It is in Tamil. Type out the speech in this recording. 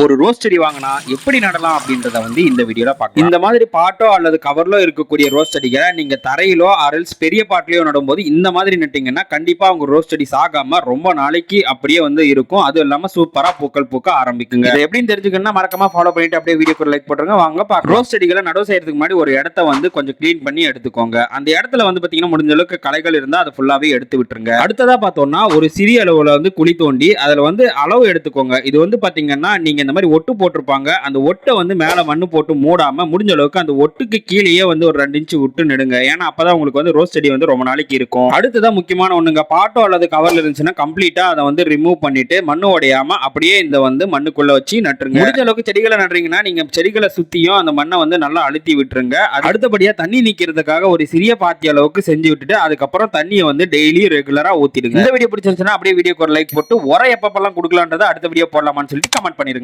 ஒரு ரோஸ் செடி வாங்கினா எப்படி நடலாம் அப்படின்றத வந்து இந்த வீடியோல பார்க்கலாம். இந்த மாதிரி பாட்டோ அல்லது கவர்லோ இருக்கக்கூடிய ரோஸ் செடிகளை நீங்க தரையிலோ அரல்ஸ் பெரிய பாட்டிலையோ நடும்போது இந்த மாதிரி நட்டீங்கன்னா கண்டிப்பா உங்க ரோஸ் செடி சாகாம ரொம்ப நாளைக்கு அப்படியே வந்து இருக்கும். அதுவும் இல்லாம சூப்பரா பூக்கள் பூக்க ஆரம்பிக்குங்க. இதை எப்படின்னு தெரிஞ்சுக்கணும்னா மறக்காம ஃபாலோ பண்ணிட்டு அப்படியே வீடியோக்கு லைக் போட்டுருங்க. வாங்க பார்க்கலாம். ரோஸ் செடிகளை நடவு செய்யறதுக்கு முன்னாடி ஒரு இடத்த வந்து கொஞ்சம் க்ளீன் பண்ணி எடுத்துக்கோங்க. அந்த இடத்துல வந்து பாத்தீங்கன்னா முடிஞ்ச அளவுக்கு களைகள் இருந்தா அதை ஃபுல்லாவே எடுத்து விட்டுருங்க. அடுத்ததா பார்த்தோம்னா ஒரு சிறிய அளவுல வந்து குழி தோண்டி அதுல வந்து அளவு எடுத்துக்கோங்க. இது வந்து பாத்தீங்கன்னா நீங்க இந்த மாதிரி ஒட்டு போட்டிருப்பாங்க. அந்த ஒட்டை வந்து மேலே மண்ணு போட்டு மூடாமல் முடிஞ்ச அளவுக்கு அந்த ஒட்டுக்கு கீழேயே வந்து ஒரு ரெண்டு இன்ச்சு விட்டு நெடுங்க. ஏன்னா அப்பதான் உங்களுக்கு வந்து ரோஸ் செடி வந்து ரொம்ப நாளைக்கு இருக்கும். அடுத்ததான் முக்கியமான ஒண்ணுங்க பாட்டோ அல்லது கவர்ல இருந்துச்சுன்னா கம்ப்ளீட்டா அதை வந்து ரிமூவ் பண்ணிட்டு மண்ணு உடையாம அப்படியே இந்த வந்து மண்ணுக்குள்ள வச்சு நட்டுருங்க. முடிஞ்ச அளவுக்கு செடிகளை நடுறீங்கன்னா நீங்க செடிகளை சுத்தியும் அந்த மண்ணை வந்து நல்லா அழுத்தி விட்டுருங்க. அடுத்தபடியாக அடுத்தபடியா தண்ணி நிக்கிறதுக்காக ஒரு சிறிய பாத்தி அளவுக்கு செஞ்சு விட்டுட்டு அதுக்கப்புறம் தண்ணியை வந்து டெய்லி ரெகுலரா ஊத்திடுங்க. இந்த வீடியோ பிடிச்சிருந்துச்சுன்னா அப்படியே வீடியோக்கு ஒரு லைக் போட்டு உரம் எப்பப்பெல்லாம் கொடுக்கலான்றதை அடுத்த வீடியோ போடலாமான்னு சொல்லிட்டு கமெண்ட் பண்ணிருங்க.